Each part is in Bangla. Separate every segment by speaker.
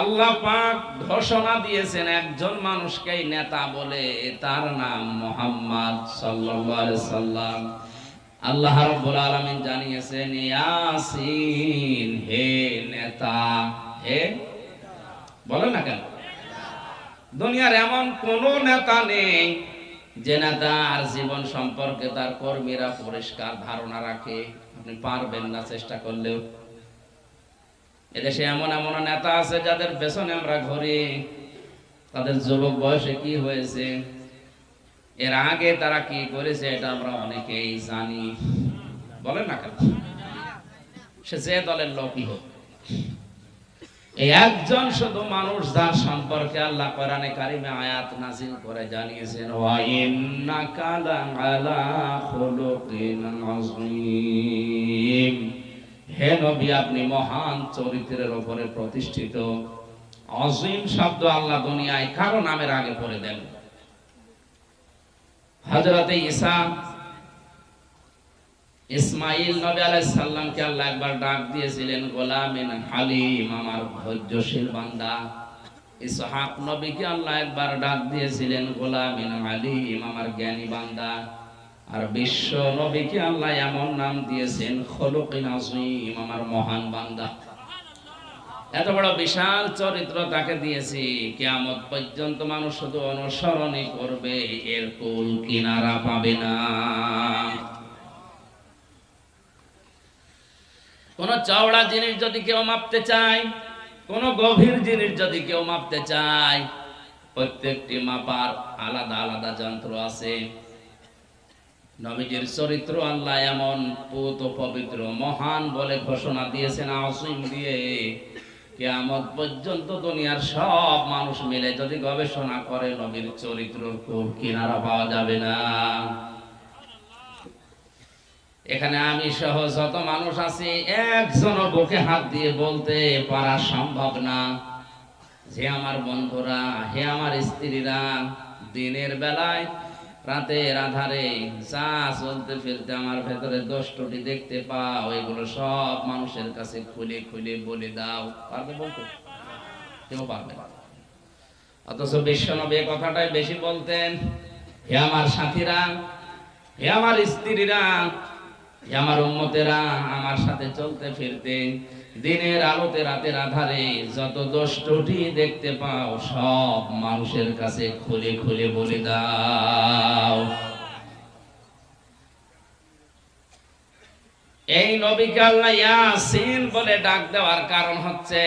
Speaker 1: আল্লাহ পাক ঘোষণা দিয়েছেন, একজন মানুষকেই নেতা বলে তার নাম মোহাম্মদ সাল্লাম। আল্লাহ রাব্বুল আলামিন জানিয়েছেন, ইয়াসিন, হে নেতা, হে বলেন না কেন? দুনিয়ার এমন কোন নেতা নেই যে নেতার জীবন সম্পর্কে তার কর্মীরা পরিষ্কার ধারণা রাখে। আপনি পারবেন না চেষ্টা করলেও। এদেশে এমন এমন নেতা আছে যাদের পেছনে আমরা ঘুরি। তাদের যুবক বয়সে কি হয়েছে? এর আগে তারা কি করেছে এটা আমরা অনেকেই জানি। বলেন না কেন? সে যে দলের লোকই হোক। এই একজন শুধু মানুষ যার সম্পর্কে আল্লাহ কোরআনে কারিমে আয়াত নাজিল করে জানিয়েছেন, ওয়া ইন্নাকা লাআলা খুলুকিন আযীম। হে নবী, আপনি মহান চরিত্রের উপরে প্রতিষ্ঠিত। অজিম শব্দ আল্লাহ দুনিয়ায় কারও নামের আগে পড়ে দেন। হযরতে ঈসা ইসমাইল নবী আলাইহিস সালামকে আল্লাহ একবার ডাক দিয়েছিলেন, গোলামিন হালিম, আমার ধৈর্যশীল বান্দা। ইসহাক নবীকে আল্লাহ একবার ডাক দিয়েছিলেন, গোলামিন হালিম, আমার জ্ঞানী বান্দা। আর বিশ্ব নবীকে আল্লাহ এমন নাম দিয়েছেন, খলুকিন আযীম আমার মহান বান্দা। এত বড় বিশাল চরিত্র তাকে দিয়েছি, কিয়ামত পর্যন্ত মানুষ শুধু অনুসরণই করবে, এর কুল কিনারা পাবে না। কোন চওড়া জিনিস যদি কেউ মাপতে চায়, কোন গভীর জিনিস যদি কেউ মাপতে চায়, প্রত্যেকটি মাপার আলাদা আলাদা যন্ত্র আছে। নবীজির চরিত্র আল্লাহ এমন পুত পবিত্র মহান বলে ঘোষণা দিয়েছেন আসিম দিয়ে। কেয়ামত পর্যন্ত দুনিয়ার সব মানুষ মিলে যদি গবেষণা করে, নবীর চরিত্র খুব কিনারা পাওয়া যাবে না। এখানে আমি সহ যত মানুষ আছি একজন বুকে হাত দিয়ে বলতে পারা সম্ভব না। যে আমার বন্ধুরা, হে আমার স্ত্রীরা, দিনের বেলায় রাতের আধারে যা চলতে ফিরতে আমার ভেতরে দোষটি দেখতে পাও, এগুলো সব মানুষের কাছে খুলে খুলে বলে দাও। পারবে বলতে? কেউ পারবে অথচ বিশ্বনবী কথাটাই বেশি বলতেন, হে আমার সাথীরা, হে আমার স্ত্রীরা, হে আমার উম্মতেরা, আমার সাথে চলতে ফিরতে দিনের আলোতে রাতের আধারে যত দোষ ত্রুটি দেখতে পাও, সব মানুষের কাছে খুলে খুলে বলে দাও। এই নবীকে আল্লাহ ইয়াসিন বলে ডাক দেওয়ার কারণ হচ্ছে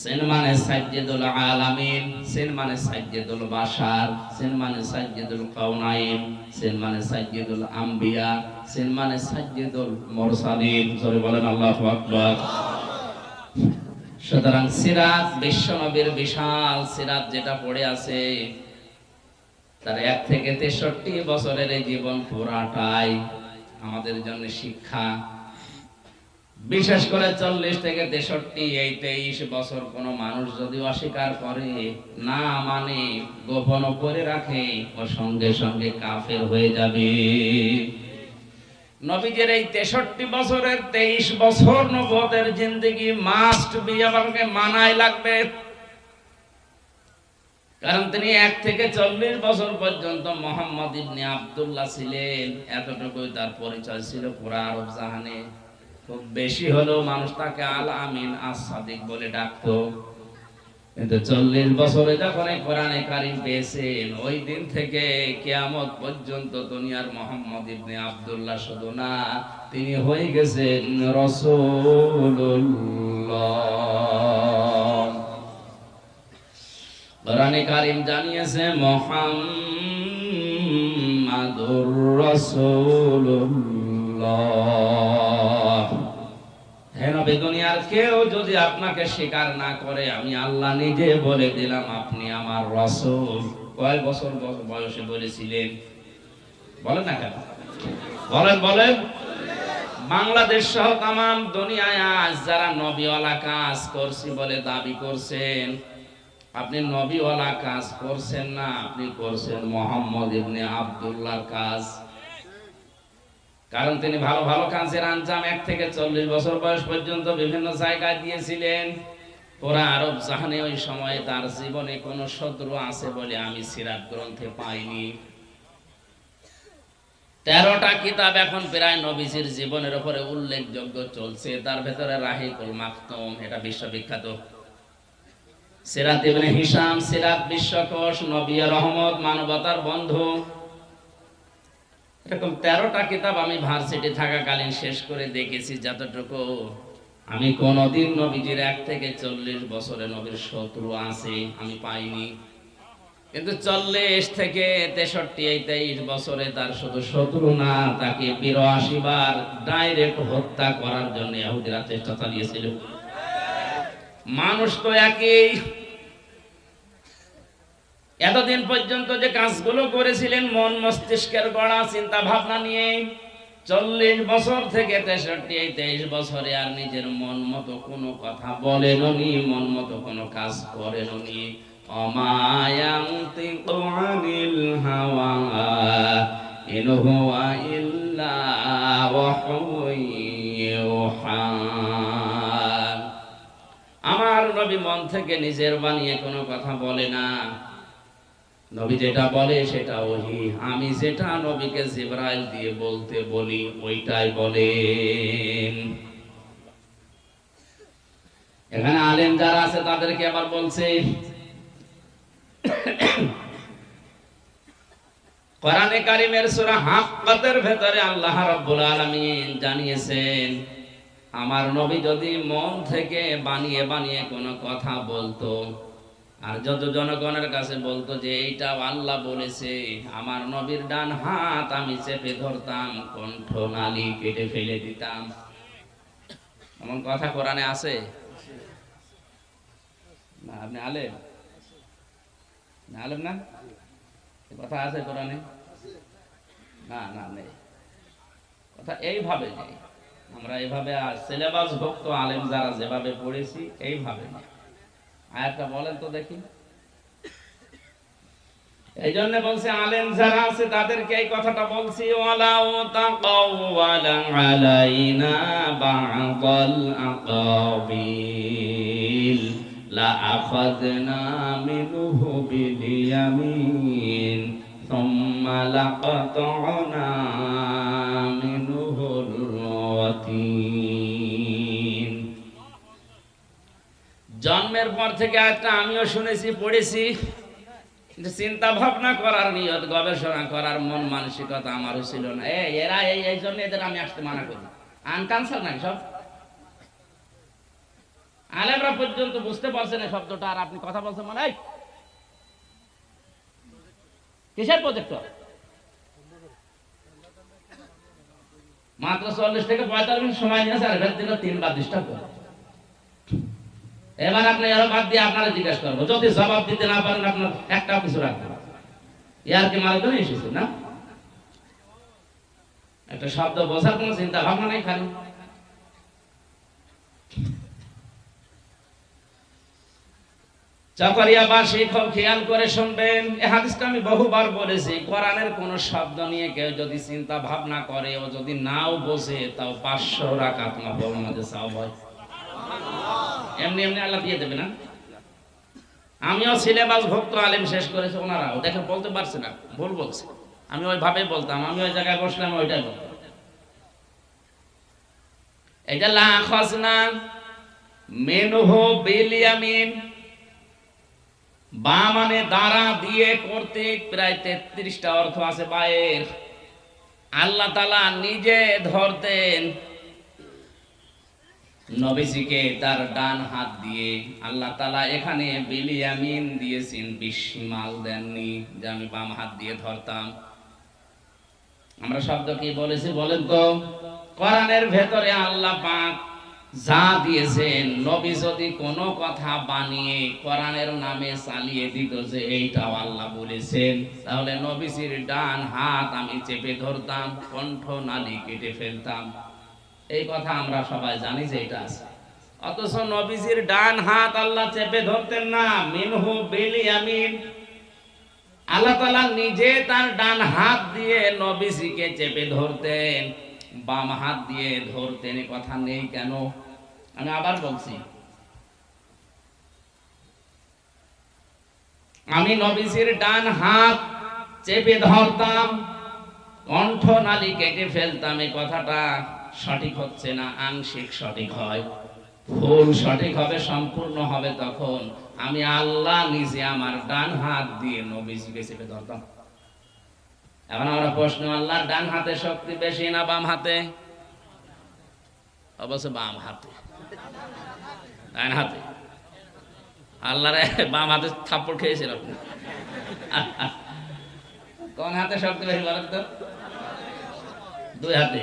Speaker 1: সিন মানে সাজ্জিদুল আলামিন সিন মানে সাজ্জিদুল বাশার সিন মানে সাজ্জিদুল কাউনাইন সিন মানে সাজ্জিদুল আম্বিয়া সিন মানে সাজ্জিদুল মুরসালিন। জোরে বলেন আল্লাহু আকবার। সুতরাং সিরাত বিশ্বনবীর বিশাল সিরাত যেটা পড়ে আছে, তার এক থেকে তেষট্টি বছরের এই জীবন পুরাটাই আমাদের জন্য শিক্ষা। বিশেষ করে চল্লিশ থেকে তেষট্টি, এই তেইশ বছর কোনো মানুষ যদি অস্বীকার করে, না মানে গোপন করে রাখে ও সঙ্গে সঙ্গে কাফের হয়ে যাবে। নবীজের এই তেষট্টি বছরের তেইশ বছর নবদের জিন্দগি মাস্ট মানায় লাগবে। কারণ তিনি এক থেকে চল্লিশ বছর পর্যন্ত মোহাম্মদ ইবনে আব্দুল্লাহ ছিলেন। এতটুকুই তার পরিচয় ছিল পুরা আরব জাহানে। খুব বেশি হলেও মানুষ তাকে আল আমিন আসাদিক বলে ডাকতো। কিন্তু চল্লিশ বছরে যখন এই কোরআনে কারিম পেয়েছেন, ওই দিন থেকে কিয়ামত পর্যন্ত দুনিয়ার মোহাম্মদ ইবনে আব্দুল্লাহ শুধু না, তিনি হয়ে গেছেন রসুল্লাহ কোরআনে কারিম জানিয়েছে, মোহাম্মদুর রাসূলুল্লাহ। বাংলাদেশ সহ তাম দুনিয়ায় আজ যারা নবীওয়ালা কাজ করছি বলে দাবি করছেন, আপনি নবীওয়ালা কাজ করছেন না, আপনি করছেন মোহাম্মদ ইবনে আব্দুল্লাহর কাজ। কারণ তিনি ভালো ভালো কাজের আঞ্জাম, এক থেকে চল্লিশ বছর বয়স পর্যন্ত বিভিন্ন জায়গায় দিয়েছিলেন। পুরা আরব জাহানে ওই সময়ে তার জীবনে কোনো শত্রু আছে বলে আমি সিরাত গ্রন্থে পাইনি। তেরোটা কিতাব এখন প্রায় নবীজির জীবনের উপরে উল্লেখযোগ্য চলছে। তার ভেতরে রাহিকুল মাকতুম এটা বিশ্ববিখ্যাত। সিরাত ইবনে হিসাম সিরাত বিশ্বকোষ, নবী রহমত, মানবতার বন্ধু। এরকম তেরোটা কিতাব আমি ভার্সিটি থাকাকালীন শেষ করে দেখেছি, যতটুকু আমি কোনদিন নবীজির এক থেকে চল্লিশ বছরে নবীর শত্রু আছে, আমি পাইনি। কিন্তু চল্লিশ থেকে তেষট্টি তেইশ বছরে তার শুধু শত্রু না, তাকে বার ডাইরেক্ট হত্যা করার জন্য চেষ্টা চালিয়েছিল। মানুষ তো একই এতদিন পর্যন্ত যে কাজগুলো করেছিলেন, মন মস্তিষ্কের গড়া চিন্তা ভাবনা নিয়ে চল্লিশ বছর থেকে তেষট্টি, এই তেইশ বছরে আর নিজের মন মতো কোনো কথা বলেননি, মন মতো কোনো কাজ ওয়াহয়ুন ইউহা। আমার নবী মন থেকে নিজের বানিয়ে কোনো কথা বলে না। নবী যেটা বলে সেটা ওহি। আমি যেটা নবীকে জিব্রাইল দিয়ে বলতে বলি, ওইটাই বলেন এখানে আলেম যারা আছে তাদেরকে আবার বলছে, কোরআনে কারিমের সূরা হাক্কাতের ভেতরে আল্লাহ রাব্বুল আলামিন জানিয়েছেন, আমার নবী যদি মন থেকে বানিয়ে বানিয়ে কোনো কথা বলতো আর যত জনগণের কাছে বলতো যে এইটা আল্লাহ বলেছে, আমার নবীর ডান হাত আমি চেপে ধরতাম, কণ্ঠ নালি কেটে ফেলে দিতাম। এমন কথা কোরআনে আছে? না, আপনি আলেম? না আলেম না? কথা আছে কোরআনে? না না, নেই। কথা এইভাবে নেই। আমরা এইভাবে সিলেবাস ভক্ত আলেম যারা যেভাবে পড়েছি, এইভাবে নেই। আয়াতটা বলেন তো দেখি। এই জন্য বলছে, আলেম যারা আছে, তাদেরকে এই কথাটা বলছি, ওয়ালাউ তাকাওয়ালা আলাইনা বা'দাল লা মিনহু লাকাতানা জন্মের পর থেকে একটা আমিও শুনেছি, পড়েছি। চিন্তা ভাবনা করার নিয়ত, গবেষণা করার মন মানসিকতা আমারও ছিল না। এই, এরা এই এই জন্য এদের আমি আসতে মানা করি। আনকানসার নাই সব। আলেমরা পর্যন্ত বুঝতে পারছেন এই শব্দটা আর আপনি কথা বলছেন মানে কিসের প্রজেক্টর মাত্র চল্লিশ থেকে পঁয়তাল্লিশ সময় নিয়েছে আর এবার দিল তিনবার ডিস্টার্ব করে এবার আপনি আরও বাদ দিয়ে আপনারা জিজ্ঞেস করব। যদি জবাব দিতে না পারেন, আপনার একটাও কিছু রাখবেন ইয়ার কি মারার জন্য এসেছে না? একটা শব্দ বোঝার কোনো চিন্তা ভাবনা নেই খালি। চাকরিয়াবাসী খেয়াল করে শুনবেন এই হাদিসটা আমি বহুবার বলেছি, কোরআনের কোন শব্দ নিয়ে কেউ যদি চিন্তা ভাবনা করে ও যদি নাও বোঝে, তাও পাঁচশো রাকাত নফল আমাদের হয়। এমনি এমনি আল্লাহ দিয়ে দেবে না। আমিও সিলেবাস ভক্ত আলেম শেষ করেছে ওনারাও। দেখে বলতে পারছে না, ভুল বলছে। আমি ওইভাবে বলতাম, আমি ওই জায়গায় বসলাম, ওইটাই বলতাম। এটা মেনহু বিলিয়ামিন বা মানে দ্বারা দিয়ে করতে প্রায় তেত্রিশটা অর্থ আছে বায়ের আল্লাহ তালা নিজে ধরতেন নবীজিকে তার ডান হাত দিয়ে আল্লাহ তালা এখানে বিলিয়ামিন দিয়েছেন বিশিমাল দেননি যে আমি বাম হাত দিয়ে ধরতাম। আমরা শব্দ কি বলেছি বলেন তো? কোরআনের ভেতরে আল্লাহ পাক যা দিয়েছেন, নবী যদি কোনো কথা বানিয়ে কোরআনের নামে চালিয়ে দিত যে এইটাও আল্লাহ বলেছেন, তাহলে নবীজির ডান হাত আমি চেপে ধরতাম, কণ্ঠ নালি কেটে ফেলতাম। এই কথা আমরা সবাই জানি যে এটা আছে। অথচ নবীজির ডান হাত আল্লাহ চেপে ধরতেন না, মিনহু বিলিয়ামিন আল্লাহ তালা নিজে তার ডান হাত দিয়ে নবীজিকে চেপে ধরতেন, বাম হাত দিয়ে ধরতেন কথা নেই কেন? আমি আবার বলছি, আমি নবীজির ডান হাত চেপে ধরতাম কণ্ঠ নালী কেটে ফেলতাম এই কথাটা সঠিক হচ্ছে না, আংশিক সঠিক হয়। ফুল সঠিক হবে, সম্পূর্ণ হবে তখন আমি আল্লাহ নিজে আমার ডান হাত দিয়ে নবীজিকে চেপে ধরতাম। এখন আমরা প্রশ্ন আল্লাহর ডান হাতে শক্তি বেশি না বাম হাতে? অবশ্য বাম হাতে। ডান হাতে। আল্লাহরে বাম হাতে থাপ্পড় খেয়েছিল। কোন হাতে শক্তি বেশি বলেন তো? দুই হাতে।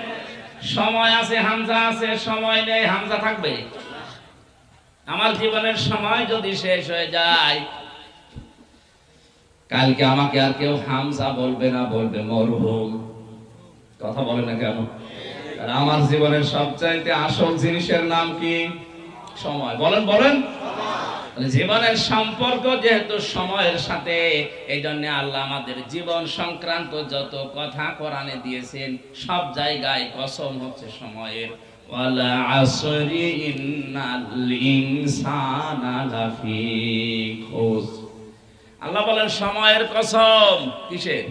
Speaker 1: সময় আছে, হামজা আছে, সময় নেই, হামজা থাকবে। আমার জীবনের সময় যদি শেষ হয়ে যায়, কালকে আমাকে আর কেউ হামজা বলবে না, বলবে মরহুম। কথা বলে না কেন? আমার জীবনের সবচাইতে আসল জিনিসের নাম কি? সময়। বলেন বলেন। জীবনের সম্পর্ক যেহেতু সময়ের সাথে এই জন্য আল্লাহ আমাদের জীবন সংক্রান্ত যত কথা কোরআনে দিয়েছেন, সব জায়গায় কসম হচ্ছে সময়ের। আল্লাহ বলেন সময়ের কসম কিসের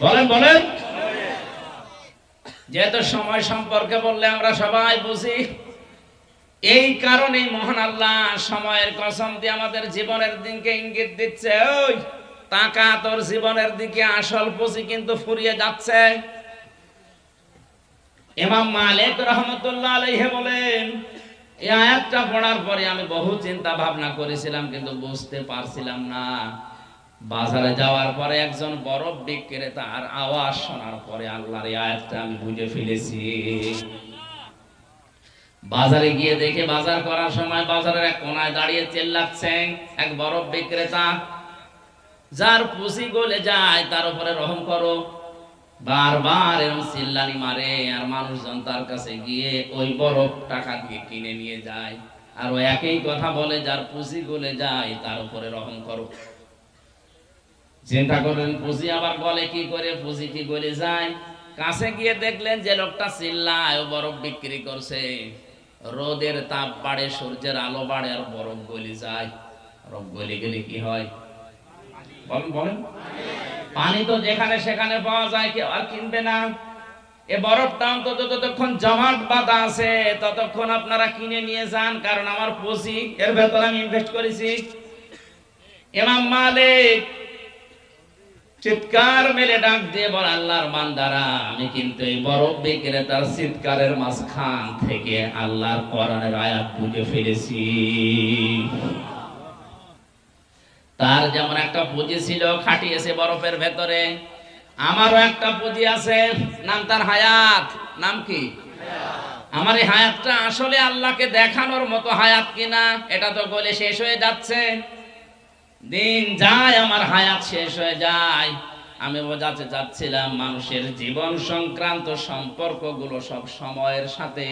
Speaker 1: বলেন বলেন। যেহেতু সময় সম্পর্কে বললে আমরা সবাই বুঝি। এই কারণে মহান আল্লাহ সময়ের কসম দিয়ে আমাদের জীবনের দিনকে ইঙ্গিত দিচ্ছে, ওই, টাকা তোর জীবনের দিকে আসল পুঁজি কিন্তু ফুরিয়ে যাচ্ছে। ইমাম মালিক রহমতুল্লাহ আলাইহি বলেন, এই আয়াতটা পড়ার পরে আমি বহু চিন্তা ভাবনা করেছিলাম কিন্তু বুঝতে পারছিলাম না। বাজারে যাওয়ার পরে একজন বরফ বিক্রেতার আওয়াজ শোনার পরে আল্লাহর আয়াতটা আমি বুঝে ফেলেছি। বাজারে গিয়ে দেখে বাজার করার সময় বাজারের এক কোনায় দাঁড়িয়ে চেল্লাচ্ছে এক বরফ বিক্রেতা। যার পুঁজি গলে যায়, তার উপরে রহম করো। বারবার এরকম চিল্লানি মারে, আর মানুষজন তার কাছে গিয়ে ওই বরফ টাকা দিয়ে কিনে নিয়ে যায়। আর ও একই কথা বলে, যার পুঁজি গলে যায়, তার উপরে রহম করো। চিন্তা করলেন পুঁজি আবার বলে কি করে? পুঁজি কি গলে যায়? কাছে গিয়ে দেখলেন যে লোকটা চিল্লায়, ও বরফ বিক্রি করছে। রোদের তাপ বাড়ে, সূর্যের আলো বাড়ে, আর বরফ গলি যায়। বরফ গলে গেলে কি হয়? বলেন বলেন। পানি তো যেখানে সেখানে পাওয়া যায়, কেউ আর কিনবে না। এ বরফ বরফটা অন্তত যতক্ষণ জমাট বাঁধা আছে, ততক্ষণ আপনারা কিনে নিয়ে যান, কারণ আমার পুঁজি, এর ভেতরে আমি ইনভেস্ট করেছি। ইমাম মালিক চিৎকার মেলে ডাক দিয়ে বল আল্লাহর বান্দারা আমি কিন্তু এই বরফ বিক্রেতার চিৎকারের মাঝখান থেকে আল্লাহর কোরআনের আয়াত বুঝে ফেলেছি। তার যেমন একটা পুঁজি ছিল খাটিয়েছে বরফের ভেতরে। আমারও একটা পুঁজি আছে নাম তার হায়াত। নাম কি? আমার এই হায়াতটা আসলে আল্লাহকে দেখানোর মতো হায়াত কিনা এটা তো বলে শেষ হয়ে যাচ্ছে। দিন যায়, আমার হায়াত শেষ হয়ে যায়। আমি বোঝাতে চাচ্ছিলাম, মানুষের জীবন সংক্রান্ত সম্পর্কগুলো সব সময়ের সাথে।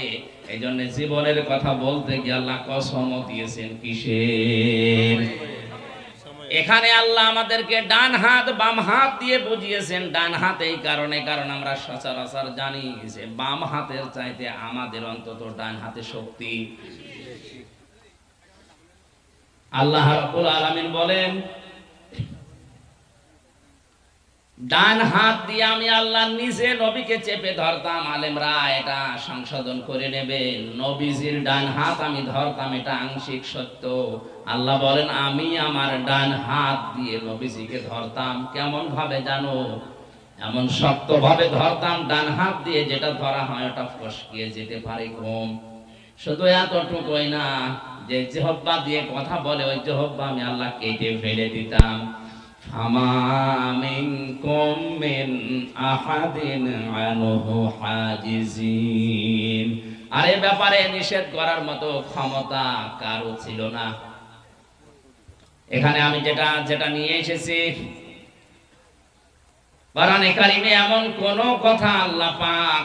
Speaker 1: এই জন্য জীবনের কথা বলতে গিয়ে আল্লাহ কসম দিয়েছেন কিসের? এখানে আল্লাহ আমাদেরকে ডান হাত, বাম হাত দিয়ে বুঝিয়েছেন। ডান হাত এই কারণে, কারণ আমরা সচরাচর জানি যে বাম হাতের চাইতে আমাদের অন্তত ডান হাতে শক্তি। আল্লাহ রাব্বুল আলামিন বলেন, ডান হাত দিয়ে আমি আল্লাহ নিজে নবীকে চেপে ধরতাম, আলেমরা এটা সংশোধন করে নেবেন নবীজির ডান হাত আমি ধরতাম, এটা আংশিক সত্য। আল্লাহ বলেন, আমি আমার ডান হাত দিয়ে নবীজিকে ধরতাম। কেমন ভাবে জানো? এমন শক্ত ভাবে ধরতাম, ডান হাত দিয়ে যেটা ধরা হয় ওটা ফসকিয়ে যেতে পারে কম শুধু এতটুকুই না যে জহব্বা দিয়ে কথা বলে, ওই জহব্বা আমি আল্লাহ কেটে ফেলে দিতাম। আহাদিন আনহু হাজিজিন। আর এ ব্যাপারে নিষেধ করার মতো ক্ষমতা কারও ছিল না। এখানে আমি যেটা যেটা নিয়ে এসেছি, কোরআনে কারিমে এমন কোন কথা আল্লাহ পাক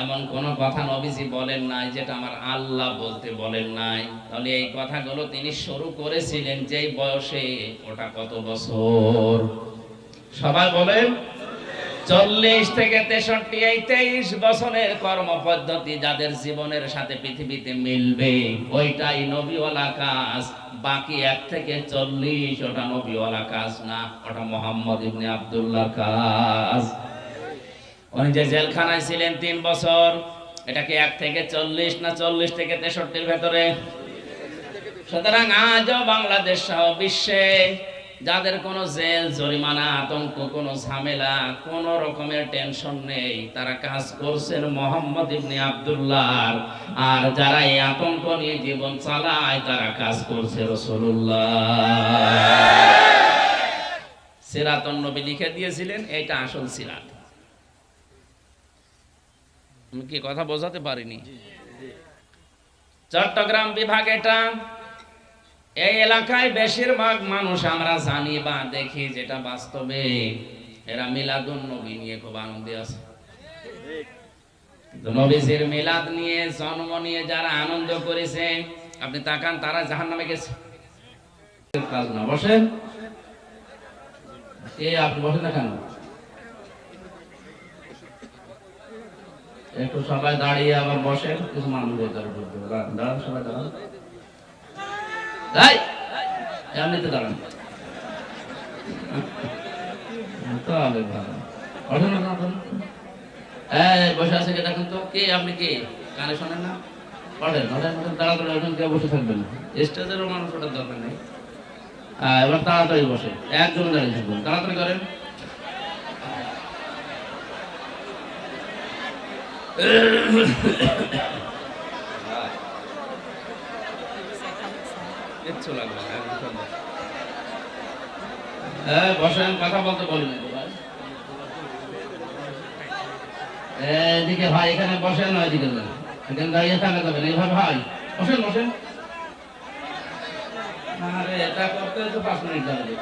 Speaker 1: এমন কোন কথা নবীজি বলেন নাই যেটা আমার আল্লাহ বলতে বলেন নাই। তাহলে এই কথাগুলো তিনি শুরু করেছিলেন যেই বয়সে, ওটা কত বছর? সবাই বলেন, চল্লিশ থেকে তেষট্টি, এই তেইশ বছরের কর্ম পদ্ধতি যাদের জীবনের সাথে পৃথিবীতে মিলবে, ওইটাই নবীওয়ালা কাজ। বাকি এক থেকে চল্লিশ, ওটা নবীওয়ালা কাজ না, ওটা মোহাম্মদ ইবনে আব্দুল্লাহ কাজ। উনি যে জেলখানায় ছিলেন তিন বছর এটা কি এক থেকে চল্লিশ না চল্লিশ থেকে তেষট্টির ভেতরে। সুতরাং আজও বাংলাদেশ সহ বিশ্বে যাদের কোনো জেল, জরিমানা, আতঙ্ক, কোনো ঝামেলা, কোন রকমের টেনশন নেই, তারা কাজ করছেন মোহাম্মদ ইবনে আব্দুল্লাহ আর যারা এই আতঙ্ক নিয়ে জীবন চালায়, তারা কাজ করছে রসুল্লাহ সিরাতন নবী লিখে দিয়েছিলেন, এটা আসল সিরাত। আমি কি কথা বোঝাতে পারিনি? চট্টগ্রাম বিভাগ এটা এই এলাকায় বেশিরভাগ মানুষ আমরা জানি বা দেখি যেটা বাস্তবে। এরা মিলাদুন নবী নিয়ে খুব আনন্দে আছে। নবীজির মিলাদ নিয়ে জন্ম নিয়ে যারা আনন্দ করেছে আপনি তাকান তারা জাহান নামে গেছে। কাজ না বসেন। এ আপনি বসেন না কেন? একটু সবাই দাঁড়িয়ে আবার বসেন, কিছু মানুষ দাঁড়ান সবাই দাঁড়ান। এমনিতে দাঁড়ান। বসে আছে কে? দেখেন তো, কে, আপনি কে? কানে শোনেন না? ওঠেন তাড়াতাড়ি বসে থাকবেন দরকার নেই। এবার তাড়াতাড়ি বসে একজন দাঁড়িয়ে থাকবেন। তাড়াতাড়ি করেন। হ্যাঁ, বসেন কথা বলতে বলি এদিকে ভাই এখানে বসেন না দাঁড়িয়ে থাকা যাবে না এইভাবে ভাই বসেন। বসেন আরে এটা করতে পাঁচ মিনিট লাগবে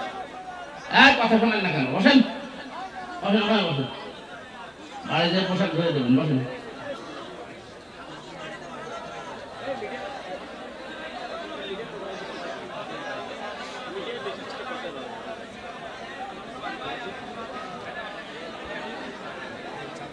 Speaker 1: এক কথা শোনেন না কেন বসেন বসেন ভাই বসেন বাড়িতে পোশাক ধরে দেবেন বসেন।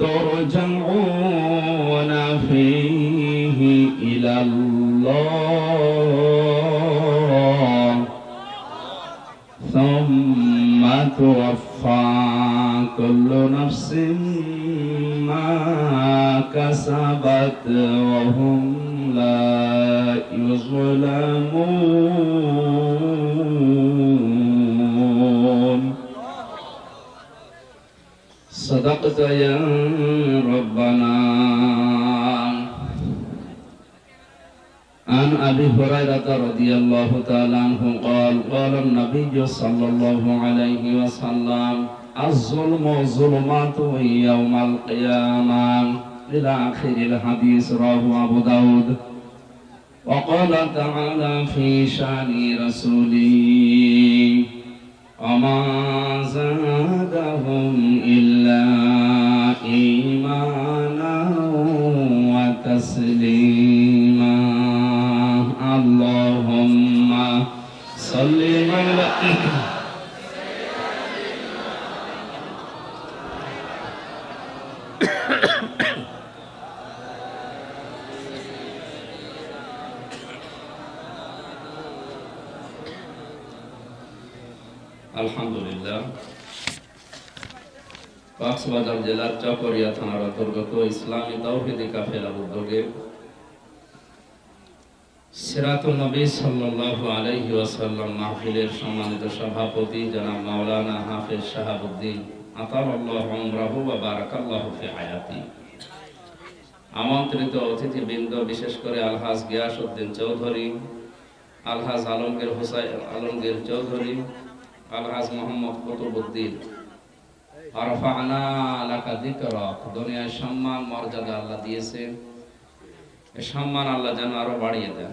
Speaker 1: ترجعون فيه إلى الله ثم توفى كل نفس ما كسبت وهم لا يظلمون صدقت يا هريرة رضي الله تعالى عنه قال قال النبي صلى الله عليه وسلم الظلم ظلمات يوم القيامة. إلى آخر الحديث رواه أبو داود. وقال تعالى في شأن رسوله কক্সবাজার জেলার চকরিয়া থানার অন্তর্গত ইসলামী তৌহিদি কাফেলার উদ্যোগে সিরাতুল নবী সাল্লাল্লাহু আলাইহি ওয়াসাল্লাম মাহফিলের সম্মানিত সভাপতি জনাব মাওলানা হাফেজ শাহাবুদ্দিন আতালাল্লাহু উমরাহু ওয়া বারাকাল্লাহু ফি হায়াতি। আমন্ত্রিত অতিথিবৃন্দ, বিশেষ করে আলহাজ গিয়াসউদ্দিন চৌধুরী, আলহাজ আলমগীর হোসাইন আলমগীর চৌধুরী, আলহাজ মোহাম্মদ কুতুবুদ্দিন আরফানা সম্মান, মর্যাদা আল্লাহ দিয়েছে সম্মান আল্লাহ যেন আরও বাড়িয়ে দেন।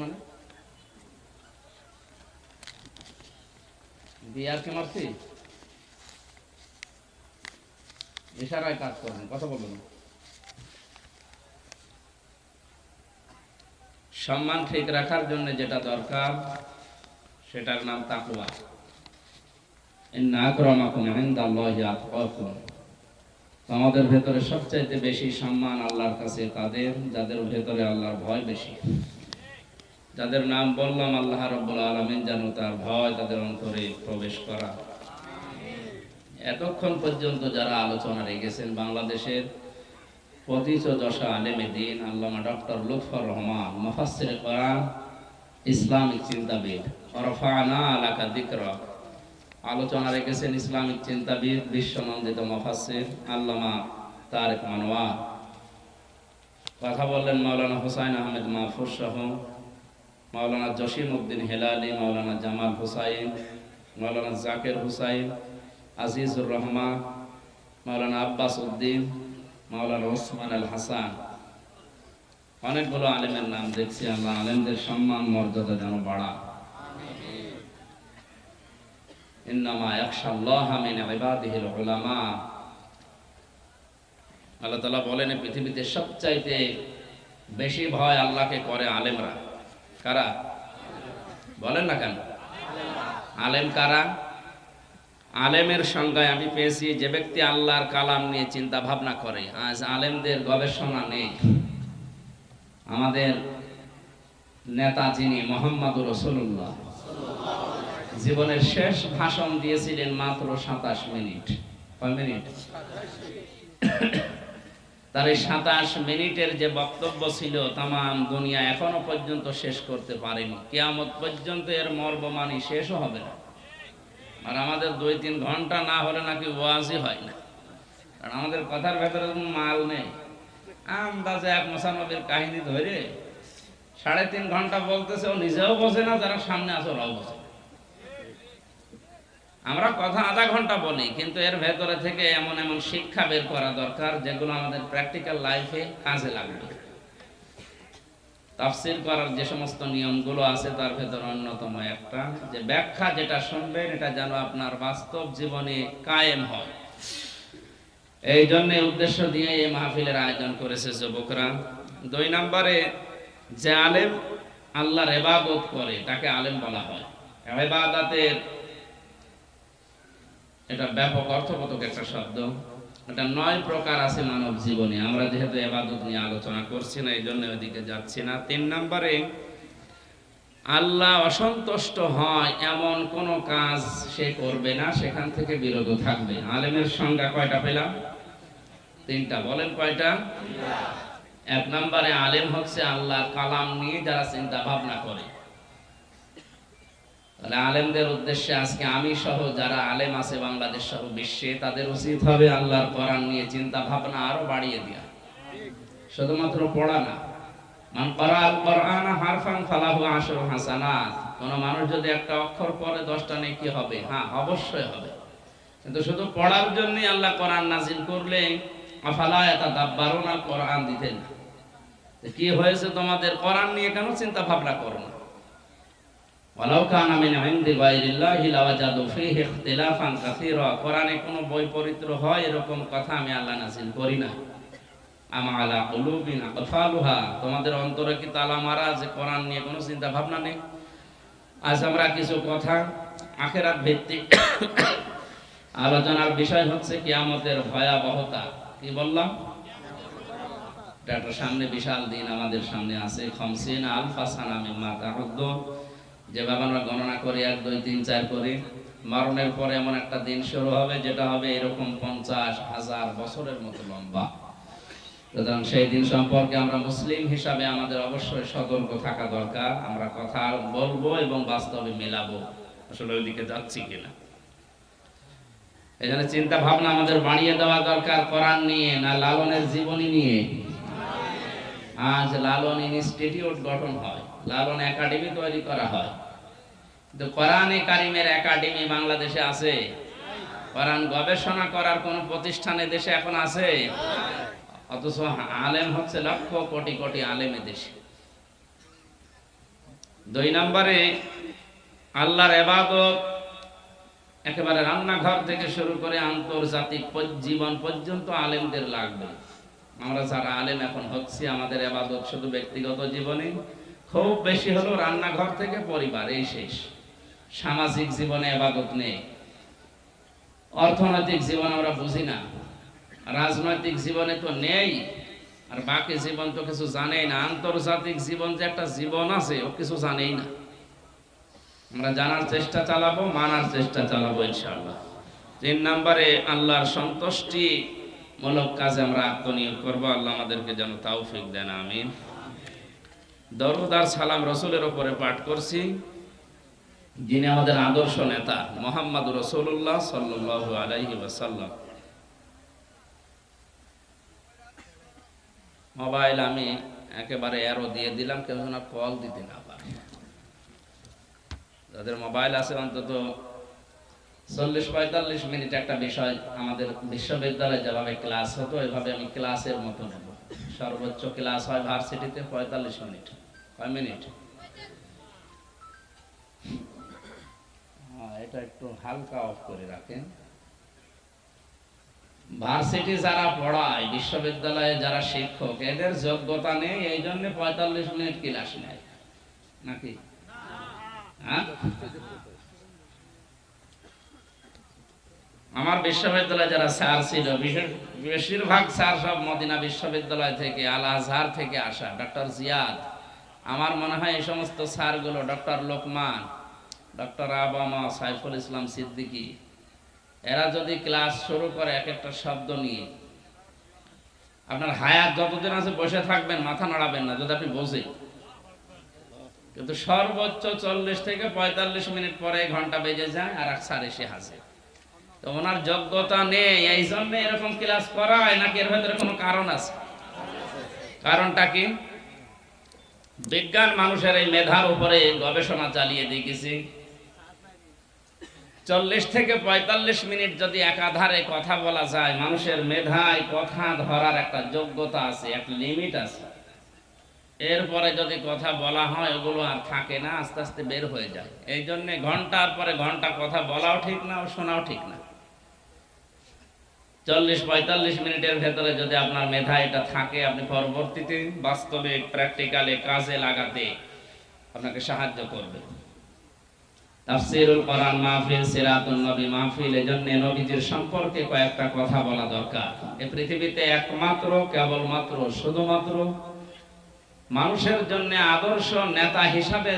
Speaker 1: মানে? কাজ করবেন কথা সম্মান ঠিক রাখার জন্য যেটা দরকার, সেটার নাম তাকুয়া আমাদের ভেতরে সবচাইতে বেশি সম্মান আল্লাহর কাছে তাদের যাদের ভেতরে আল্লাহর ভয় বেশি। যাদের নাম বললাম আল্লাহ রব্বুল আলমিন যেন তার ভয় তাদের অন্তরে প্রবেশ করা। এতক্ষণ পর্যন্ত যারা আলোচনা রেখেছেন বাংলাদেশের পতিত দশা আলেমে দিন আল্লামা ডক্টর লুৎফর রহমান মফাসির কোরআন, ইসলামিক চিন্তাবিদ অরফানা আলাকা দিকরা আলোচনা রেখেছেন ইসলামিক চিন্তাবিদ, বিশ্বনন্দিত মফাসির আল্লামা তারেক মানোয়ার কথা বললেন মাওলানা হুসাইন আহমেদ মাহফুজ সহ মাওলানা জসিম উদ্দিন হেলালি, মাওলানা জামাল হুসাইন, মাওলানা জাকের হুসাইন, আজিজুর রহমান, মাওলানা আব্বাস উদ্দিন, মাওলানা ওসমান আল হাসান। অনেকগুলো আলেমের নাম দেখছি আল্লাহ আলেমদের সম্মান, মর্যাদা যেন বাড়া আল্লাহ বলেন পৃথিবীতে সবচাইতে বেশি ভয় আল্লাহকে করে আলেমরা। কারা? বলেন না কেন? আলেম কারা? আলেমের সংজ্ঞায় আমি পেয়েছি, যে ব্যক্তি আল্লাহর কালাম নিয়ে চিন্তা ভাবনা করে, আজ আলেমদের গবেষণা নেই। আমাদের নেতা যিনি মোহাম্মদুর রসুল্লাহ জীবনের শেষ ভাষণ দিয়েছিলেন মাত্র সাতাশ মিনিট। কয় মিনিট? তার এই সাতাশ মিনিটের যে বক্তব্য ছিল তাম দুনিয়া এখনও পর্যন্ত শেষ করতে পারেনি। কেয়ামত পর্যন্ত এর মর্মমানি শেষও হবে না। আর আমাদের দুই তিন ঘণ্টা না হলে নাকি ওয়াজই হয় না। কারণ আমাদের কথার ভেতরে মাল নেই। আন্দাজে এক মোসানবীর কাহিনী ধরে সাড়ে তিন ঘণ্টা বলতেছে, ও নিজেও বোঝে না, যারা সামনে আছে ওরাও না। আমরা কথা আধা ঘণ্টা বলি, কিন্তু এর ভেতরে থেকে এমন এমন শিক্ষা বের করা দরকার, যেগুলো আমাদের প্র্যাকটিক্যাল লাইফে কাজে লাগবে। তাফসির করার যে সমস্ত নিয়মগুলো আছে, তার ভেতর অন্যতম একটা, যে ব্যাখ্যা যেটা শুনবেন, এটা যেন আপনার বাস্তব জীবনে কায়েম হয়। এই জন্য উদ্দেশ্য দিয়ে এই মাহফিলের আয়োজন করেছে যুবকরা। দুই নম্বরে, যে আলেম আল্লাহর এবাদত করে, তাকে আলেম বলা হয়। এবাদাতের এটা ব্যাপক অর্থবোধক একটা শব্দ। এটা নয় প্রকার আছে মানব জীবনে। আমরা যেহেতু এবাদত নিয়ে আলোচনা করছি না এই জন্য ওইদিকে যাচ্ছি না। তিন নম্বরে আল্লাহ অসন্তুষ্ট হয় এমন কোন কাজ সে করবে না সেখান থেকে বিরত থাকবে। আলেমের সংজ্ঞা কয়টা পেলাম? তিনটা। বলেন কয়টা? এক নম্বরে আলেম হচ্ছে আল্লাহর কালাম নিয়ে যারা চিন্তা ভাবনা করে। তাহলে আলেমদের উদ্দেশ্যে আজকে আমি সহ যারা আলেম আছে বাংলাদেশ সহ বিশ্বে, তাদের উচিত হবে আল্লাহর কোরআন নিয়ে চিন্তা ভাবনা আরও বাড়িয়ে দেওয়া শুধুমাত্র পড়া না। মান কোরআন হারফান ফালাহু আশরু হাসানাত। কোন মানুষ যদি একটা অক্ষর দশটা নেকি হবে? হ্যাঁ অবশ্যই হবে। কিন্তু শুধু পড়ার জন্যই আল্লাহ কোরআন নাজিল করলে আফালা ইয়াতাদাব্বারুনা, কোরআন দিতেন না। তো কি হয়েছে তোমাদের? কোরআন নিয়ে কেন চিন্তা ভাবনা করো না? ওয়ালাউ কানা মিন ইনদি গায়রিল্লাহি লাওয়াজাদু ফীহি ইখতিলাফান কাসীরা। কোরআনে কোনো বৈপরীত্য হয় এরকম কথা আমি আল্লাহ নাযিল করি না। আমা আলা কুলুবিন আকফালুহা। তোমাদের অন্তরে কি তালা মারা যে কোরআন নিয়ে কোনো চিন্তা ভাবনা নেই? আজ আমরা কিছু কথা আখেরাত ভিত্তিক আলোচনার বিষয় হচ্ছে কিয়ামতের ভয়াবহতা। কি বললাম? একটা সামনে বিশাল দিন আমাদের সামনে আছে। খমসিন আলফা সানা মিম্মা যেভাবে আমরা গণনা করি, এক, দুই, তিন, চার করে, মরণের পরে এমন একটা দিন শুরু হবে, যেটা হবে এরকম পঞ্চাশ হাজার বছরের মতো লম্বা। সুতরাং সেই দিন সম্পর্কে আমরা মুসলিম হিসাবে আমাদের অবশ্যই সতর্ক থাকা দরকার। আমরা কথা বলব এবং বাস্তবে মেলাবো। আসলে ওইদিকে যাচ্ছি কিনা? এখানে চিন্তা ভাবনা আমাদের বাড়িয়ে দেওয়া দরকার কোরআন নিয়ে, না লালনের জীবনী নিয়ে? আজ লালন ইনস্টিটিউট গঠন হয়। লালন একাডেমি তৈরি করা হয়। কিন্তু কোরআনে কারিমের একাডেমি বাংলাদেশে আছে। কোরআন গবেষণা করার কোন প্রতিষ্ঠানে দেশে এখন আছে? অথচ আলেম হচ্ছে লক্ষ কোটি কোটি আলেমে দেশে। দুই নম্বরে, আল্লাহর এবাদত একেবারে রান্নাঘর থেকে শুরু করে আন্তর্জাতিক জীবন পর্যন্ত আলেমদের লাগবে। আমরা যারা আলেম এখন হচ্ছি, আমাদের এবাদত শুধু ব্যক্তিগত জীবনে খুব বেশি হলো রান্নাঘর থেকে পরিবার, এই শেষ। সামাজিক জীবনে এবাদত নেই। অর্থনৈতিক জীবন আমরা বুঝি না। রাজনৈতিক জীবনে তো নেই, আর বাকি জীবন তো কিছু জানেই না। আন্তর্জাতিক জীবন যে একটা জীবন আছে, ও কিছু জানেই না। আমরা জানার চেষ্টা চালাবো, মানার চেষ্টা চালাবো, ইনশাআল্লাহ। তিন নম্বরে, আল্লাহর সন্তুষ্টি মূলক কাজে আমরা আত্মনিয়োগ করব। আল্লাহ আমাদেরকে যেন তাওফিক দেন, আমিন। দরুদ আর সালাম রসুলের ওপরে পাঠ করছি। যিনি আমাদের আদর্শ নেতা মোহাম্মদ রসুল্লাহ সাল্লু আলাইহি ওয়াসাল্লাম। মোবাইল আমি একেবারে অ্যারো দিয়ে দিলাম, কেউ যেন কল দিতে না পারে। যাদের মোবাইল আছে অন্তত চল্লিশ পঁয়তাল্লিশ মিনিট একটা বিষয় আমাদের বিশ্ববিদ্যালয়ে যেভাবে ক্লাস হতো, এভাবে আমি ক্লাসের মতো নেব। সর্বোচ্চ ক্লাস হয় ভার্সিটিতে পঁয়তাল্লিশ মিনিট। কয় মিনিট? হ্যাঁ, এটা একটু হালকা অফ করে রাখেন। ভার্সিটি যারা পড়ায় বিশ্ববিদ্যালয়ে যারা শিক্ষক এদের যোগ্যতা নেই এই জন্য পঁয়তাল্লিশ মিনিট ক্লাস নেয়। নাকি? হ্যাঁ? আমার বিশ্ববিদ্যালয়ে যারা স্যার ছিল বেশিরভাগ স্যার সব মদিনা বিশ্ববিদ্যালয় থেকে আল আজহার থেকে আসা, ডক্টর জিয়াদ। আমার মনে হয় এই সমস্ত স্যারগুলো ডক্টর লোকমান, ডক্টর আবামা, সাইফুল ইসলাম সিদ্দিকী, এরা যদি ক্লাস শুরু করে এক একটা শব্দ নিয়ে, আপনার হায়াত যতদিন আছে বসে থাকবেন, মাথা নাড়াবেন না, যদি আপনি বোঝেন। কিন্তু সর্বোচ্চ চল্লিশ থেকে পঁয়তাল্লিশ মিনিট পরে ঘণ্টা বেজে যায় আর এক স্যার এসে হাজির। তো ওনার যোগ্যতা নেই, এই জন্য এরকম ক্লাস করায় নাকি এর ভেতরে কোনো কারণ আছে? কারণটা কি? বিজ্ঞান মানুষের এই মেধার উপরে গবেষণা চালিয়ে দেখেছি। চল্লিশ থেকে পঁয়তাল্লিশ মিনিট যদি একাধারে কথা বলা যায়, মানুষের মেধায় কথা ধরার একটা যোগ্যতা আছে একটা লিমিট আছে। এরপরে যদি কথা বলা হয়, ওগুলো আর থাকে না, আস্তে আস্তে বের হয়ে যায়। এই জন্যে ঘণ্টার পরে ঘণ্টা কথা বলাও ঠিক না, শোনাও ঠিক না। চল্লিশ পঁয়তাল্লিশ মিনিটের ভেতরে যদি আপনার মেধা এটা থাকে, আপনি পরবর্তীতে বাস্তবে প্র্যাকটিক্যালে কাজে লাগাতে আপনাকে সাহায্য করবে। তাফসিরুল কোরআন মাহফিল, সিরাতুন নবী মাহফিল নবীজির সম্পর্কে কয়েকটা কথা বলা দরকার। পৃথিবীতে একমাত্র, কেবলমাত্র, শুধুমাত্র মানুষের জন্য আদর্শ নেতা হিসাবে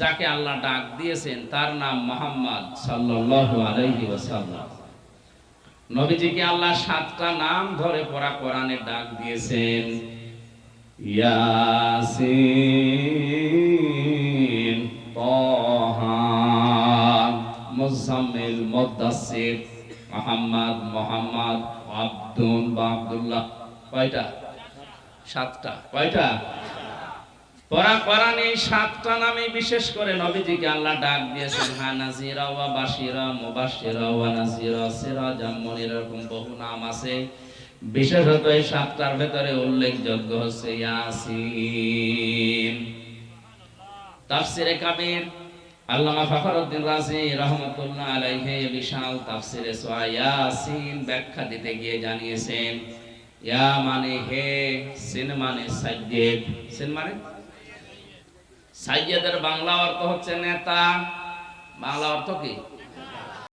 Speaker 1: যাকে আল্লাহ ডাক দিয়েছেন, তার নাম মোহাম্মদ সাল্লাল্লাহু আলাইহি ওয়াসাল্লাম। নবীজিকে আল্লাহ সাতটা নাম ধরে পড়া কোরআনে ডাক দিয়েছেন। ইয়াসিন, তাহা, মুজাম্মিল, মুদাসসির, মুহাম্মদ মুহাম্মদ আব্দুল বা আব্দুল্লাহ। কয়টা? সাতটা। কয়টা? পরা সাতটা নামে বিশেষ করে নবীজিকে আল্লাহ ডাক দিয়েছেন, হা নাজিরা ওয়া বাশিরা ওয়া নাজিরা এরকম বহু নাম আছে। বিশেষত এই সাতটার ভেতরে উল্লেখযোগ্য হচ্ছে ইয়াসিন। তাফসিরে আল্লামা ফখরউদ্দিন রাজি রহমাতুল্লাহ আলাইহি বিশাল তাফসিরে সূরা ইয়াসিন ব্যাখ্যা দিতে গিয়ে জানিয়েছেন, ইয়া মানে হে সিন মানে সাজ্জেদ। সিন মানে? সাইয়েদের বাংলা অর্থ হচ্ছে নেতা। বাংলা অর্থ কি?